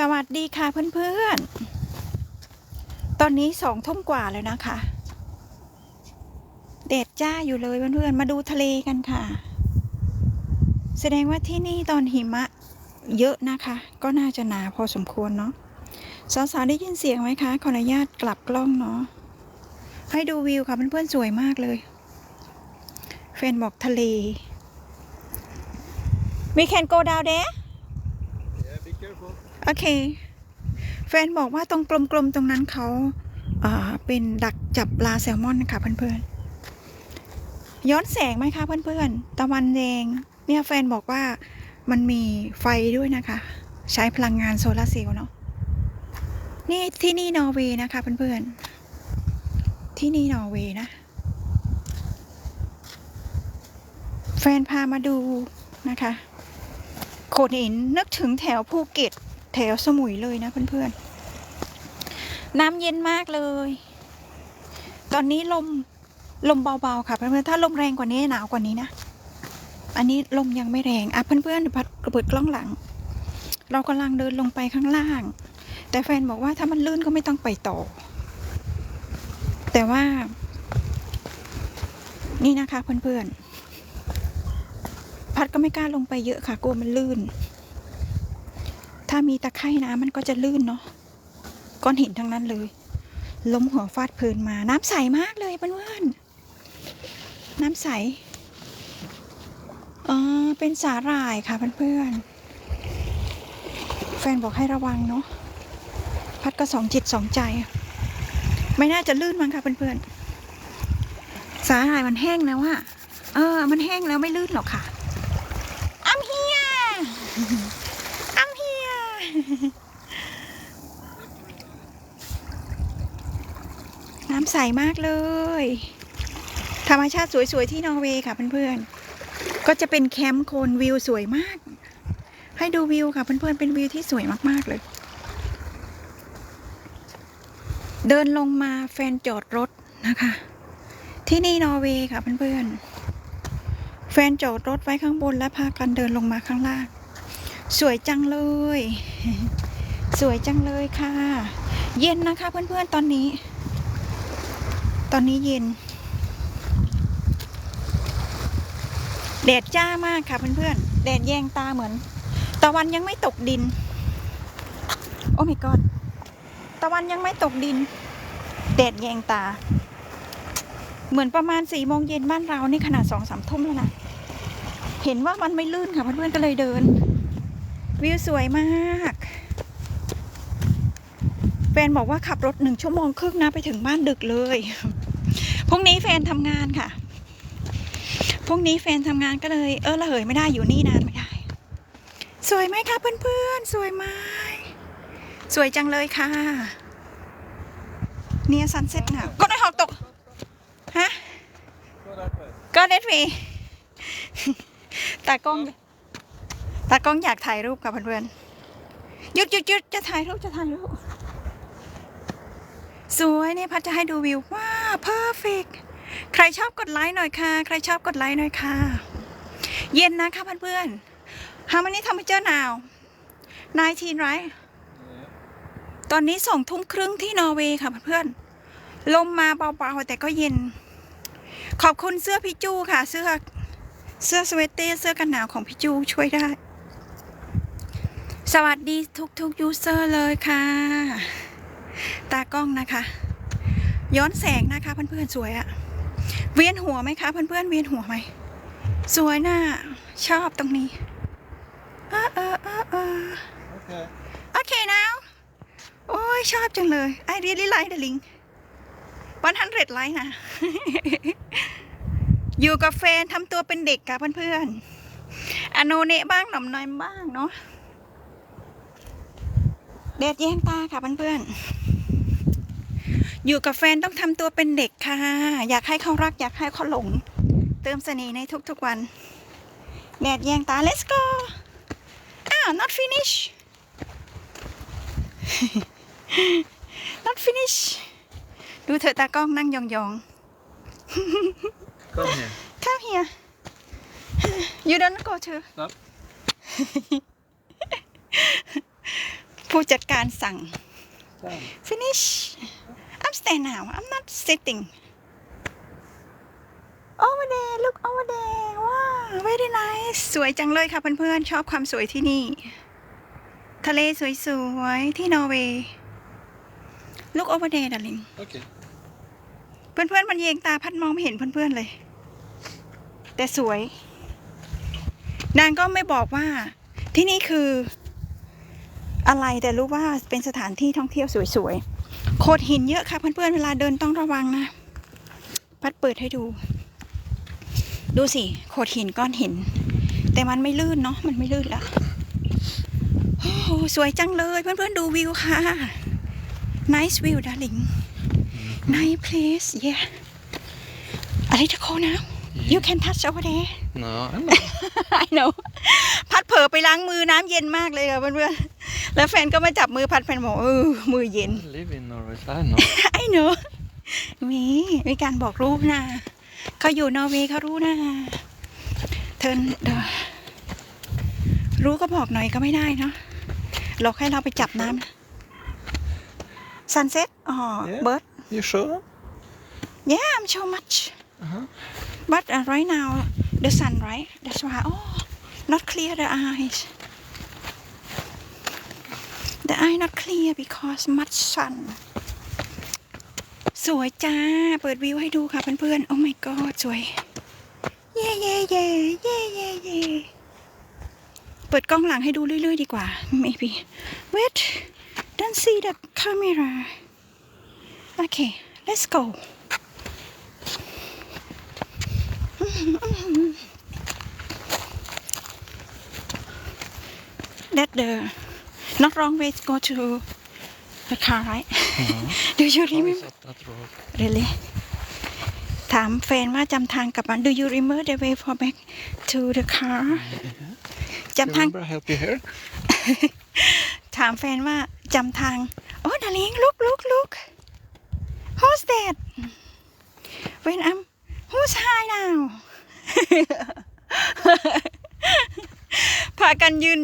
สวัสดีค่ะเพื่อนๆ ตอนนี้สองทุ่มกว่าแล้วนะคะ เดดจ้าอยู่เลยเพื่อนๆ มาดูทะเลกันค่ะ แสดงว่าที่นี่ตอนหิมะเยอะนะคะ ก็น่าจะหนาพอสมควรเนาะ สาวๆ ได้ยินเสียงไหมคะ ขออนุญาตกลับกล้องเนาะ ให้ดูวิวค่ะเพื่อนๆ สวยมากเลยแฟนบอกทะเล We can go down there Yeah, be careful. โอเค แฟนบอกว่าตรงกลมๆตรงนั้นเขาเป็นดักจับปลาแซลมอนนะคะเพื่อนๆ ย้อนแสงไหมคะเพื่อนๆ ตะวันแดงเนี่ยแฟนบอกว่ามันมีไฟด้วยนะคะ ใช้พลังงานโซลาร์เซลล์เนาะนี่ที่นี่นอร์เวย์นะคะเพื่อนๆ ที่นี่นอร์เวย์นะ แฟนพามาดูนะคะโขดหินนึกถึงแถวภูเก็ต แถวสมุยเลยนะเพื่อนๆ น้ำเย็นมากเลย ตอนนี้ลมลมเบาๆค่ะเพื่อนๆ ถ้าลมแรงกว่านี้หนาวกว่านี้นะ อันนี้ลมยังไม่แรง อะเพื่อนๆเดี๋ยวพัดกระเบิดกล้องหลัง เรากำลังเดินลงไปข้างล่าง แต่แฟนบอกว่าถ้ามันลื่นก็ไม่ต้องไปต่อ แต่ว่า นี่นะคะเพื่อนๆ พัดก็ไม่กล้าลงไปเยอะค่ะกลัวมันลื่น ถ้ามีตะไคร่น้ำมันก็จะลื่นเนาะก้อนหินทั้งนั้นเลย ล้มหัวฟาดพื้นมา น้ำใสมากเลยเพื่อนๆน้ำใสอ๋อเป็นสาหร่ายค่ะเพื่อนๆแฟนบอกให้ระวังเนาะพัดก็สองจิตสองใจ ไม่น่าจะลื่นมั้งค่ะเพื่อนๆสาหร่ายมันแห้งแล้วอะเออ มันแห้งแล้วไม่ลื่นหรอกค่ะ I'm here I'm here น้ำใสมากเลย ธรรมชาติสวยๆ ที่นอร์เวย์ค่ะเพื่อนๆ ก็จะเป็นแคมป์โคนวิวสวยมาก ให้ดูวิวค่ะเพื่อนๆ เป็นวิวที่สวยมากๆเลย เดินลงมาแฟนจอดรถนะคะ ที่นี่นอร์เวย์ค่ะเพื่อนๆ แฟนจอดรถไว้ข้างบนและพากันเดินลงมาข้างล่าง สวยจังเลย สวยจังเลยค่ะ เย็นนะคะเพื่อนๆตอนนี้ ตอนนี้เย็นแดดจ้ามากค่ะเพื่อนๆแดดแยงตาเหมือนตะวันยังไม่ตกดิน โอ้ my god ตะวันยังไม่ตกดิน แดดแยงตา เหมือนประมาณสี่โมงเย็นบ้านเรานี่ขนาดสองสามทุ่มแล้วนะ เห็นว่ามันไม่ลื่นค่ะเพื่อนๆก็เลยเดิน วิวสวยมากแฟนบอกว่าขับรถหนึ่งชั่วโมงครึ่งนะไปถึงบ้านดึกเลยพรุ่งนี้แฟนทำงานค่ะพรุ่งนี้แฟนทำงานก็เลย เออละเหยไม่ได้อยู่นี่นานไม่ได้ สวยไหมคะเพื่อนๆ สวยไหมสวยจังเลยค่ะ เนี่ยซันเซ็ตหนาวก็ได้หอกตก ฮะก็เน็ตมีตากล้อง ตากล้องอยากถ่ายรูปกับเพื่อนๆหยุดหยุดหยุดจะถ่ายรูปจะถ่ายรูป สวยเนี่ยพัดจะให้ดูวิว ว้าเพอร์เฟกใครชอบกดไลค์หน่อยค่ะ ใครชอบกดไลค์หน่อยค่ะ เย็นนะคะเพื่อนๆ How many temperature now 19 right Yeah. ตอนนี้สองทุ่มครึ่งที่นอร์เวย์ค่ะเพื่อนๆ ลมมาเบาๆแต่ก็เย็น ขอบคุณเสื้อพี่จูค่ะ เสื้อเสื้อสเวตเตอร์เสื้อกันหนาวของพี่จูช่วยได้ สวัสดีทุกๆยูเซอร์เลยค่ะ ตากล้องนะคะ ย้อนแสงนะคะเพื่อนๆสวยอะเวียนหัวไหมคะเพื่อนๆเวียนหัวไหมสวยน่ะชอบตรงนี้เออเออเออเออ Okay. โอเค now โอ้ยชอบจังเลย I really like the link 100ไลค์นะ อยู่กับแฟนทำตัวเป็นเด็กค่ะเพื่อนๆอโนเนะบ้างหน่อมน้อยบ้างเนาะ แดดแย่งตาค่ะเพื่อนๆ อยู่กับแฟนต้องทำตัวเป็นเด็กค่ะ อยากให้เขารักอยากให้เขาหลง เติมเสน่ห์ในทุกๆวัน แดดแย่งตา let's go อ้าว not finish not finish ดูเธอตากล้องนั่งยอง Come here. ๆ come here you don't go to Stop. ผู้จัดการสั่ง Stand. finish I'm stand now I'm not sitting over there look over there ว้าว very nice สวยจังเลยค่ะเพื่อนๆ ชอบความสวยที่นี่ ทะเลสวยๆ ที่นอร์เวย์ look over there darling Okay. เพื่อนๆ มันเยงตาพัดมองไม่เห็นเพื่อนๆ เลย แต่สวย นางก็ไม่บอกว่าที่นี่คือ อะไรแต่รู้ว่าเป็นสถานที่ท่องเที่ยวสวยๆ โขดหินเยอะค่ะเพื่อนๆ เวลาเดินต้องระวังนะ พัดเปิดให้ดู ดูสิ โขดหินก้อนหิน แต่มันไม่ลื่นเนาะ มันไม่ลื่นละโอ้โหสวยจังเลยเพื่อนๆ ดูวิวค่ะ nice view darling nice place yeah a little cold now you can touch over there No, I know. I know พัดเผลอไปล้างมือน้ำเย็นมากเลยค่ะเพื่อนๆ แล้วแฟนก็มาจับมือพัดแฟนบอกเออมือเย็น I live in Norway, so I know. I know มีมีการบอกรู้นะเขาอยู่นอร์เวย์เขารู้นะเธอเดอรู้ก็บอกหน่อยก็ไม่ได้เนาะหลอกให้เราไปจับน้ำ sunset อ๋อ Yeah. bird You sure? yeah I'm so much Uh-huh. but uh, right now the sun right that's why oh not clear the eyes the eye not clear because much sun สวยจ้า เปิดวิวให้ดูค่ะเพื่อนๆ โอ้ my god สวย เย่เย่เย่เย่เย่เย่เปิดกล้องหลังให้ดูเรื่อยๆ ดีกว่า maybe wait don't see the camera okay let's go that the not wrong way to go to the car right do you Oh, remember it's up that road. really ถามแฟนว่าจำทางกลับบ้าน Do you remember the way for back to the car จำทาง Remember I help you here? ถามแฟนว่าจำทาง โอ้ดาริง look look look who's that when I'm who's high now พากันยืน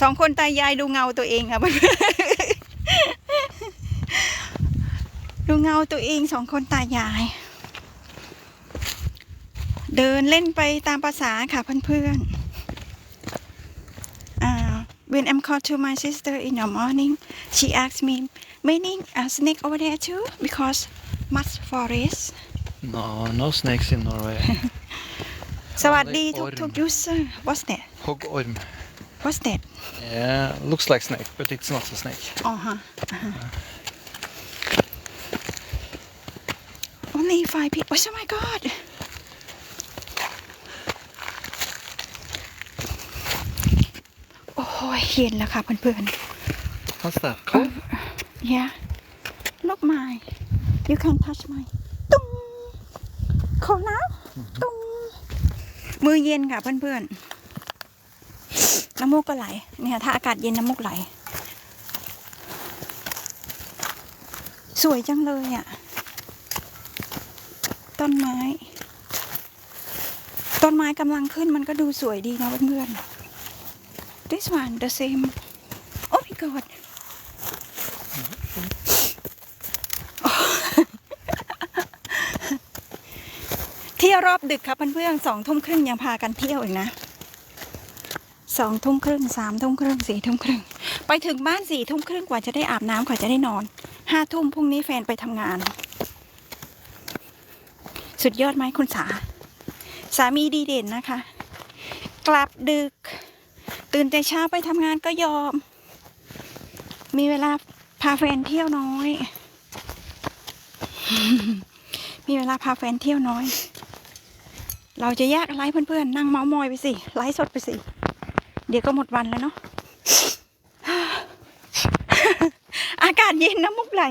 สองคนตายายดูเงาตัวเองค่ะเพื่อนๆดูเงาตัวเองสองคนตายาย เดินเล่นไปตามภาษาค่ะเพื่อนๆอ่า when I'm called to my sister in the morning she asked me meaning a snake over there too because much forest No, no snakes in Norway. สวัสดี Only ทุก orm. ทุก user what's that Hoggorm. What's that Yeah, looks like snake, but it's not a snake. อ๋อฮะอ่าฮะ only five people oh my god โอ้ยเย็นแล้วค่ะเพื่อนๆ What's that? Cold? Yeah. Look my. You can touch my. ตุ้งขอน้ำตุ้งมือเย็นค่ะเพื่อนๆ น้ำมูกก็ไหลเนี่ยถ้าอากาศเย็นน้ำมูกไหล สวยจังเลยอะ ต้นไม้ ต้นไม้กำลังขึ้นมันก็ดูสวยดีนะเพื่อนๆ This one the same Oh my god เที่ยวรอบดึกครับเพื่อนๆสองทุ่มครึ่งยังพากันเที่ยวอีกนะ สองทุ่มครึ่งสามทุ่มครึ่งสี่ทุ่มครึ่งไปถึงบ้านสี่ทุ่มครึ่งกว่าจะได้อาบน้ำกว่าจะได้นอนห้าทุ่มพรุ่งนี้แฟนไปทำงาน สุดยอดไหมคุณสา สามีดีเด่นนะคะ กลับดึก ตื่นแต่เช้าไปทำงานก็ยอม มีเวลาพาแฟนเที่ยวน้อย มีเวลาพาแฟนเที่ยวน้อย เราจะยากอะไรเพื่อนๆ นั่งเมาส์มอยไปสิ ไลฟ์สดไปสิ เดี๋ยวก็หมดวันแล้วเนาะ อากาศเย็นน้ำมุกไหล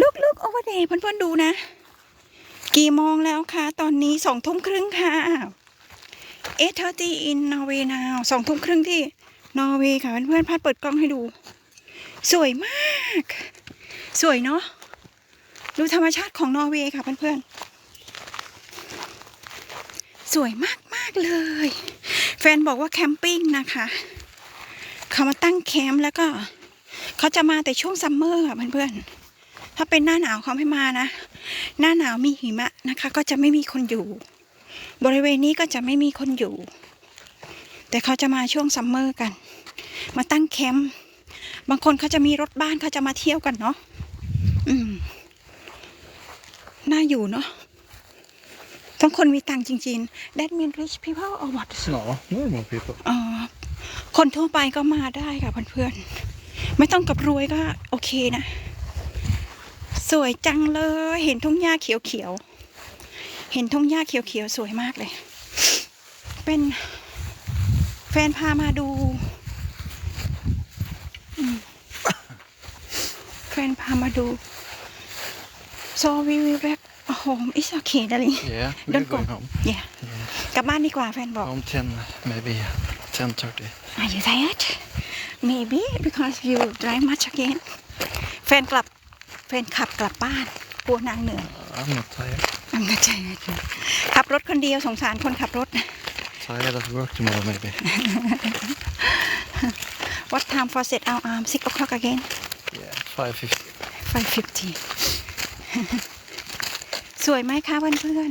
ลุกลุกโอเวอร์เดย์เพื่อนๆดูนะ กี่โมงแล้วคะ ตอนนี้สองทุ่มครึ่งค่ะเอทเทอร์ตีอินนอร์เวย์นาวสองทุ่มครึ่งที่นอร์เวย์ค่ะเพื่อนๆพัดเปิดกล้องให้ดู สวยมาก สวยเนาะดูธรรมชาติของนอร์เวย์ค่ะเพื่อนๆสวยมากมากๆเลย แฟนบอกว่าแคมปิ้งนะคะ เขามาตั้งแคมป์แล้วก็ เขาจะมาแต่ช่วงซัมเมอร์ค่ะเพื่อนๆ ถ้าเป็นหน้าหนาวเขาไม่มานะ หน้าหนาวมีหิมะนะคะ ก็จะไม่มีคนอยู่ บริเวณนี้ก็จะไม่มีคนอยู่ แต่เขาจะมาช่วงซัมเมอร์กัน มาตั้งแคมป์ บางคนเขาจะมีรถบ้านเขาจะมาเที่ยวกันเนาะ อืม น่าอยู่เนาะ ต้องคนมีตังค์จริงๆ That mean rich people or what No, normal people. อ๋อคนทั่วไปก็มาได้ค่ะเพื่อนๆ ไม่ต้องกับรวยก็โอเคนะ สวยจังเลย เห็นทุ่งหญ้าเขียวๆ เห็นทุ่งหญ้าเขียวๆ สวยมากเลย เป็นแฟนพามาดูอืมแฟนพามาดู so we will back home it's okay darling Yeah, we're Don't go. going home. yeah กลับบ้านดีกว่าแฟนบอก Home 10, maybe 10.30. Are you tired? Maybe because you drive much again. แฟนกลับแฟนขับกลับบ้านกลัวนางเหนื่อย I'm not tired. อันก็ใจขับรถคนเดียวสงสารคนขับรถ Tired at work tomorrow, maybe. What time for set our arm six o'clock again Yeah, 5.50. five fifty สวยไหมคะเพื่อน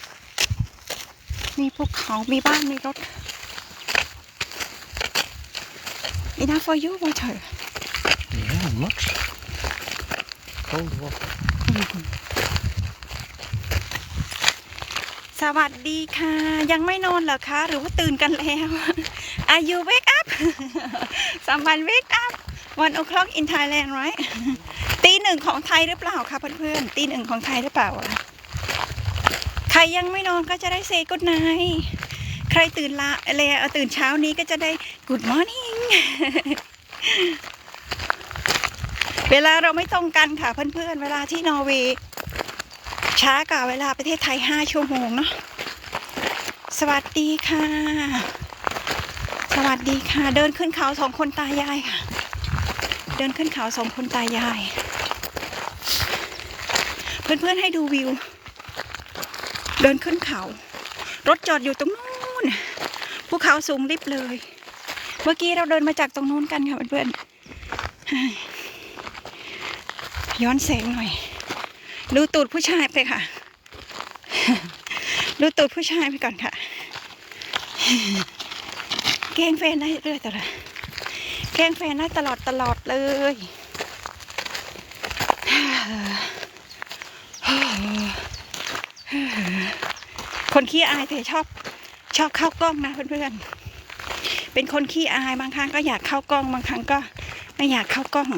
ๆมีภูเขา มีบ้าน มีรถ Enough for you water Yeah, much. Cold water. สวัสดีค่ะ ยังไม่นอนเหรอคะ หรือว่าตื่นกันแล้ว Are you wake up Someone wake up one o'clock in Thailand right ตีห นึ่งของไทยหรือเปล่าคะเพื่อนๆตีหนึ่งของไทยหรือเปล่าใครยังไม่นอนก็จะได้เซกุดไนใครตื่นละเลเอ่อตื่นเช้านี้ก็จะได้ good morning เวลาเราไม่ตรงกันค่ะเพื่อนๆ เวลาที่นอร์เวย์ช้ากว่าเวลาประเทศไทย5ชั่วโมงเนาะสวัสดีค่ะ สวัสดีค่ะ เดินขึ้นเขาสองคนตายายค่ะ เดินขึ้นเขาสองคนตายาย เพื่อนๆให้ดูวิว เดินขึ้นเขา รถจอดอยู่ตรงนู้นภูเขาสูงริบเลย เมื่อกี้เราเดินมาจากตรงนู้นกันค่ะเพื่อนๆย้อนแสงหน่อย ดูตูดผู้ชายไปค่ะ ดูตูดผู้ชายไปก่อนค่ะแกล้งแฟนได้เรื่อยตลอดแกล้งแฟนได้ตลอดตลอดเลย คนขี้อายแต่ชอบชอบเข้ากล้องนะเพื่อนๆ เป็นคนขี้อายบางครั้งก็อยากเข้ากล้อง บางครั้งก็ไม่อยากเข้ากล้อง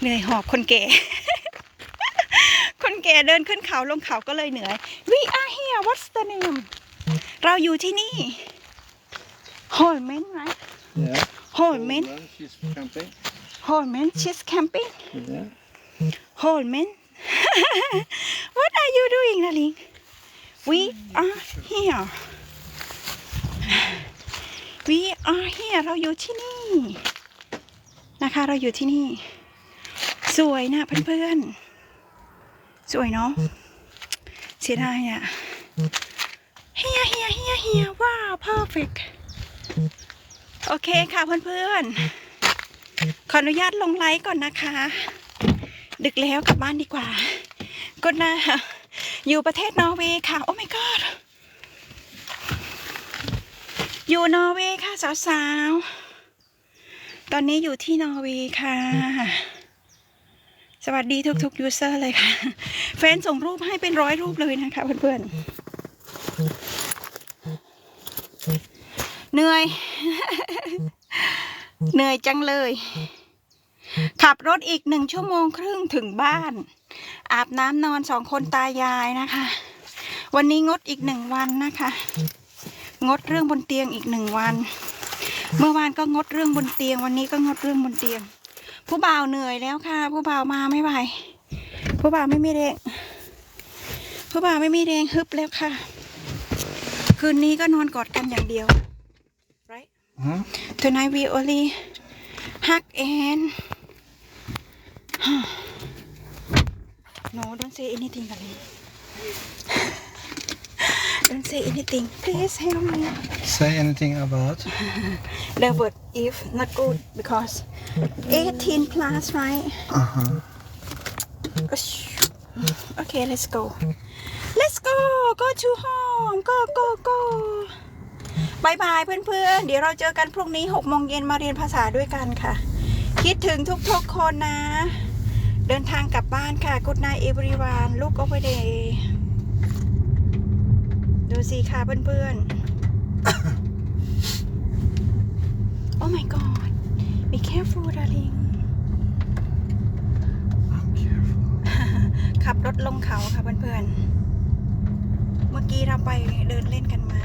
เหนื่อยหอบคนแก่ คนแก่เดินขึ้นเขาลงเขาก็เลยเหนื่อย We are here what's the name เราอยู่ที่นี่ h o l m e n right Yeah. h o l m e n She's camping. h o l m e n she's camping Yeah. h o l m e n what are you doing darling We are here We are here เราอยู่ที่นี่ นะคะ เราอยู่ที่นี่ สวยนะเพื่อนๆ สวยเนาะ เสียดายอะเฮียเฮียเฮียเฮียว้าว perfect โอเคค่ะเพื่อนๆ ขออนุญาตลงไลค์ก่อนนะคะ ดึกแล้วกลับบ้านดีกว่าก็นะอยู่ประเทศนอร์เวย์ค่ะ โอ้ my god อยู่นอร์เวย์ค่ะสาวๆ ตอนนี้อยู่ที่นอร์เวย์ค่ะ สวัสดีทุกๆยูเซอร์เลยค่ะ แฟนส่งรูปให้เป็นร้อยรูปเลยนะคะเพื่อนๆ เหนื่อย เหนื่อยจังเลย ขับรถอีกหนึ่งชั่วโมงครึ่งถึงบ้าน อาบน้ำนอนสองคนตายายนะคะ วันนี้งดอีกหนึ่งวันนะคะ งดเรื่องบนเตียงอีกหนึ่งวัน เมื่อวานก็งดเรื่องบนเตียง วันนี้ก็งดเรื่องบนเตียง ผู้บ่าวเหนื่อยแล้วค่ะ ผู้บ่าวมาไม่ไหวผู้บ่าวไม่มีแรงผู้บ่าวไม่มีแรงฮึบแล้วค่ะ คืนนี้ก็นอนกอดกันอย่างเดียว right Huh? tonight we only hug and no don't say anything darling don't say anything please help me Say anything about? the word if not good because 18 plus right Uh huh. okay let's go let's go go to home go go go บายบายเพื่อนๆ เดี๋ยวเราเจอกันพรุ่งนี้6โมงเย็นมาเรียนภาษาด้วยกันค่ะ คิดถึงทุกๆคนนะ เดินทางกลับบ้านค่ะ Good night everyone look over there ดูสิค่ะเพื่อนๆ oh my god be careful darling I'm careful. ขับรถลงเขาค่ะเพื่อนๆ เมื่อกี้เราไปเดินเล่นกันมา